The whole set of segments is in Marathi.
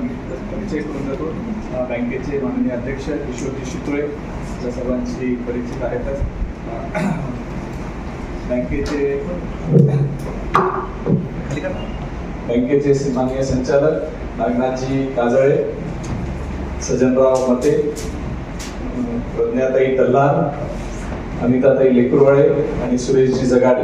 मी परिचय करून देतो बँकेचे माननीय अध्यक्ष ईश्वरजी शितोळे या सर्वांशी परिचित आहेतच. बँकेचे बँकेचे माननीय संचालक नागनाथजी काजळे सजनराव मते प्रज्ञाताई तल्लार अनिताताई लेकुरवाळे आणि सुरेशजी जगाडे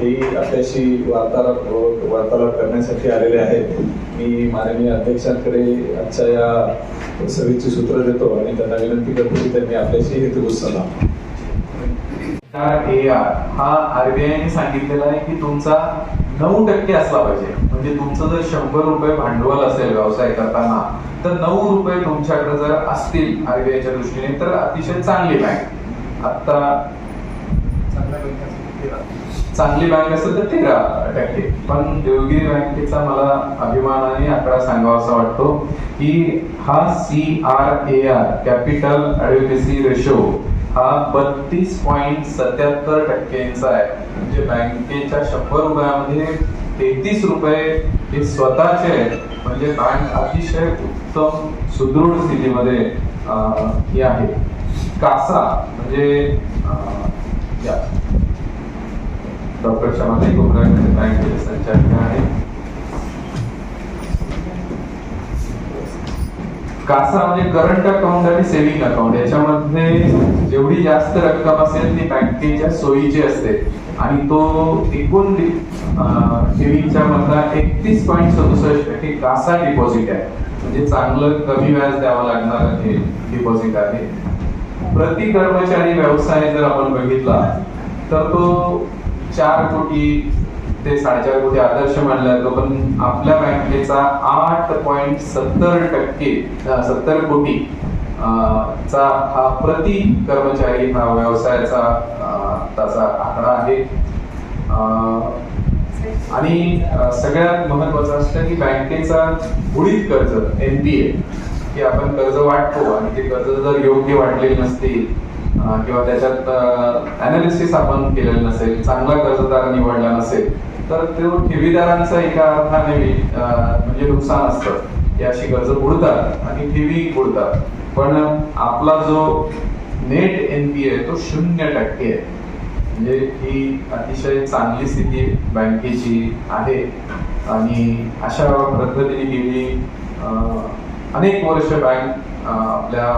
हे आपल्याशी वार्तालाप वार्तालाप करण्यासाठी आलेले आहेत. मी माननीय अध्यक्षांकडे आजच्या या सभेची सूत्र देतो आणि त्यांना विनंती करतो की त्यांनी आपल्याशी हेतुगुस्त लावा ए आर हा आरबीआयने सांगितलेला आहे की तुमचा नऊ टक्के असला पाहिजे. म्हणजे तुमचं जर शंभर रुपये भांडवल असेल व्यवसाय करताना तर नऊ रुपये तुमच्याकडे जर असतील आरबीआयच्या दृष्टीने तर अतिशय चांगली बँक आता चांगली बँक असेल तर तेरा. टक्के. पण देवगिरी बँकेचा मला अभिमानाने आकडा सांगावा असा वाटतो की हा C R A R capital adequacy ratio हा बत्तीस पॉईंट सत्याहत्तर टक्केचा आहे. म्हणजे बँकेच्या शंभर रुपयामध्ये तेहतीस रुपये हे स्वतःचे आहेत. म्हणजे बँक अतिशय उत्तम सुदृढ स्थितीमध्ये ही आहे. कासा म्हणजे डॉक्टर क्षमाताई कुमरांकडे बँकेचे संचालक आहे. कासा म्हणजे करंट अकाउंट आणि सेव्हिंग अकाउंट याच्यामध्ये जेवढी जास्त रक्कम असेल ती बँकेच्या सोयीची असते. आणि तो एकूण अं, ठेवीच्या मधला एकतीस पॉईंट सदुसष्ट टक्के कासा डिपॉझिट आहे. म्हणजे चांगलं कमी व्याज द्यावं लागणार हे डिपॉझिट आहे. प्रति कर्मचारी व्यवसाय जर आपण बघितला तर तो चार कोटी ते साडेचार कोटी आदर्श मानला जातो. पण आपल्या बँकेचा आठ पॉईंट सत्तर टक्के सत्तर कोटी चा हा प्रति कर्मचारी हा व्यवसायाचा त्याचा आकडा आहे. आणि सगळ्यात महत्वाचं असतं की बँकेचा बुडीत कर्ज एनपीए की आपण कर्ज वाटतो आणि ते कर्ज जर योग्य वाटलेली नसतील किंवा त्याच्यात अनालिसिस आपण केलेलं नसेल चांगला कर्जदार निवडला नसेल तर तो ठेवीदारांचा एका अर्थाने म्हणजे नुकसान असतं. की अशी कर्ज बुडतात आणि ठेवी बुडतात. पण आपला जो नेट एनपीए तो शून्य टक्के आहे. म्हणजे ही अतिशय चांगली स्थिती बँकेची आहे. आणि अशा पद्धतीने गेली अनेक वर्ष बँक आपल्या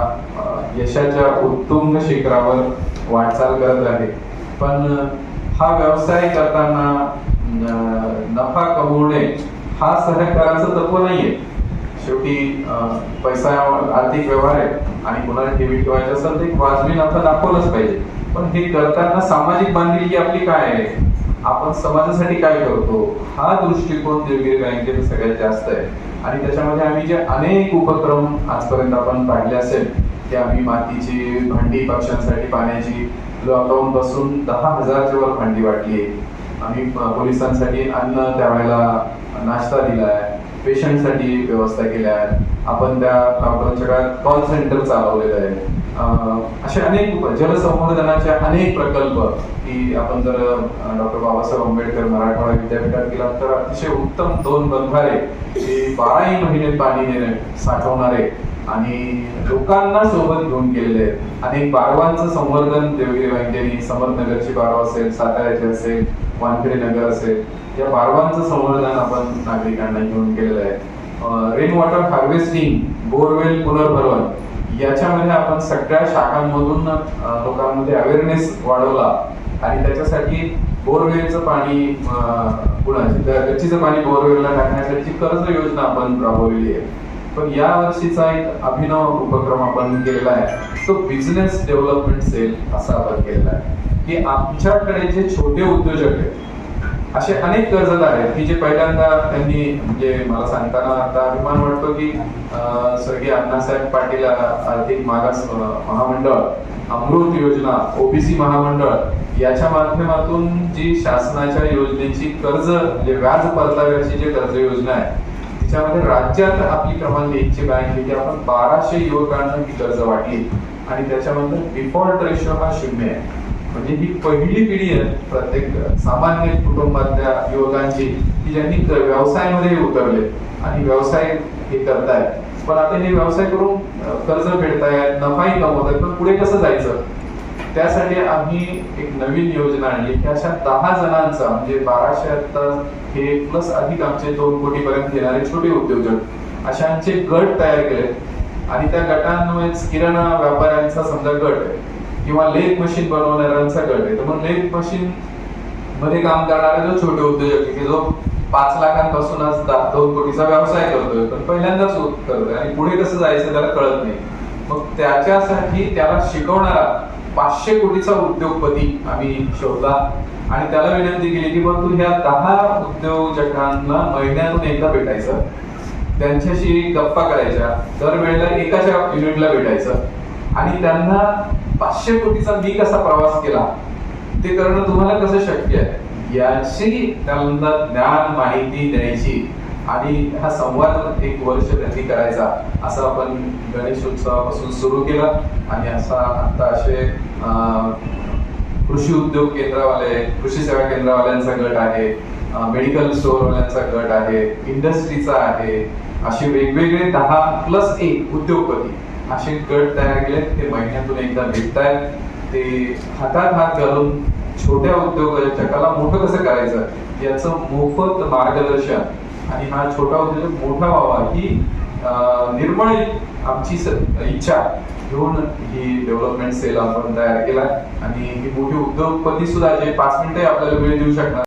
यशाच्या उत्तुंग शिखरावर वाटचाल करत आहे. पण हा व्यवसाय करताना नफा कमवणे हा सहकाराचं तत्व नाहीये. शेवटी पैसा आर्थिक व्यवहार आहे आणि कुणाला ठेवी ठेवायचं असेल तर वाजवी नफा दाखवलंच पाहिजे. पण हे करताना सामाजिक बांधिलकी आपली काय आहे? आपण समाजासाठी काय करतो हा दृष्टिकोन देवगिरी बँकेत सगळ्यात जास्त आहे. आणि त्याच्यामध्ये आम्ही जे अनेक उपक्रम आजपर्यंत आपण पाहिले असेल की आम्ही मातीची भांडी पक्ष्यांसाठी पाण्याची लॉकडाऊन पासून दहा हजारच्या वर भांडी वाटली आम्ही पोलिसांसाठी अन्न त्यावेळेला नाश्ता दिलाय पेशंटसाठी व्यवस्था केल्या आहेत. आपण त्या लॉकडाऊनच्या काळात कॉल सेंटर चालवलेलं आहे. असे अनेक जलसंवर्धनाचे अनेक प्रकल्प की आपण जर डॉक्टर बाबासाहेब आंबेडकर मराठवाडा विद्यापीठात गेला तर अतिशय उत्तम दोन बंधारे जे बाराही महिने पाणी देणे साठवणारे आणि लोकांना सोबत घेऊन गेलेले आहेत. अनेक बारवांचं संवर्धन देवगिरी बँकेने समर्थनगरची बारव असेल साताऱ्याची असेल वानखेडे नगर असेल या बारवांचं संवर्धन आपण नागरिकांना घेऊन केलेलं आहे. रेन वॉटर हार्वेस्टिंग बोरवेल पुनर्भरण याच्यामध्ये आपण सगळ्या शाखांमधून लोकांमध्ये अवेअरनेस वाढवला आणि त्याच्यासाठी बोरवेलचं पाणी गच्चीचं पाणी बोरवेलला टाकण्यासाठी कर्ज योजना आपण राबवलेली आहे. पण या वर्षीचा एक अभिनव उपक्रम आपण केलेला आहे. तो बिझनेस डेव्हलपमेंट सेल असा आपण केलेला आहे. की आमच्याकडे जे छोटे उद्योजक आहेत असे अनेक कर्जदार आहेत. की जे पहिल्यांदा त्यांनी म्हणजे मला सांगताना आता अभिमान वाटतो की अं, स्वर्गीय अण्णासाहेब पाटील आर्थिक मागास महामंडळ अमृत योजना ओबीसी महामंडळ याच्या माध्यमातून जी शासनाच्या योजनेची कर्ज म्हणजे व्याज परताव्याची जी कर्ज योजना आहे तिच्यामध्ये राज्यात आपली क्रमांक एकची बँक आहे की आपण बाराशे युवकांना ही कर्ज वाटली. आणि त्याच्यामध्ये डिफॉल्ट रेशो हा शून्य आहे. म्हणजे ही पहिली पिढी आहे प्रत्येक सामान्य कुटुंबातल्या युवकांची की ज्यांनी व्यवसायामध्ये उतरले आणि व्यवसाय हे करतायत. पण आता हे व्यवसाय करून कर्ज फेडतायत नफाही कमवतायत पण पुढे कसं जायचं? त्यासाठी आम्ही एक नवीन योजना आणली की अशा दहा जणांचा म्हणजे बाराशे आता हे प्लस अधिक आमचे दोन कोटी पर्यंत येणारे छोटे उद्योजक अशांचे गट तयार केले आणि त्या गटांमुळेच किराणा व्यापाऱ्यांचा समजा गट आहे. किंवा लेथ मशीन बनवणाऱ्यांचा गट आहे. तर मग लेथ मशीन मध्ये काम करणारा जो छोटे उद्योजक आहे की जो पाच लाखांपासून आज दहा- दोन कोटीचा व्यवसाय करतोय पण पहिल्यांदाच करतोय आणि पुढे कसं जायचं त्याला कळत नाही. मग त्याच्यासाठी त्याला शिकवणारा पाचशे कोटीचा उद्योगपती आम्ही शोधला आणि त्याला विनंती केली की मग तू ह्या दहा उद्योजकांना महिन्यातून एकदा भेटायचं. त्यांच्याशी गप्पा करायच्या. दर वेळेला एकाच्या युनिटला भेटायचं. आणि त्यांना पाचशे कोटीचा मी कसा प्रवास केला ते करणं तुम्हाला कसं शक्य आहे? याची त्यांना ज्ञान माहिती द्यायची. आणि हा संवाद एक वर्ष त्यांनी करायचा असं आपण गणेश उत्सवापासून सुरू केला. आणि असा आता असे कृषी उद्योग केंद्रवाले कृषी सेवा केंद्रवाल्यांचा गट आहे मेडिकल स्टोअरवाल्यांचा गट आहे इंडस्ट्रीचा आहे असे वेगवेगळे दहा प्लस एक उद्योगपती असे गट तयार केले ते महिन्यातून एकदा भेटतायत. ते हातात हात घालून छोट्या उद्योजकाला मोठं कसं करायचं याचं मोफत मार्गदर्शन. आणि हा छोटा उद्योजक मोठा व्हावा ही निर्मळ आमची स- इच्छा. घेऊन ही डेव्हलपमेंट सेल आपण तयार केला. आणि ही मोठी उद्योगपती सुद्धा जे पाच मिनिटे आपल्याला वेळ देऊ शकणार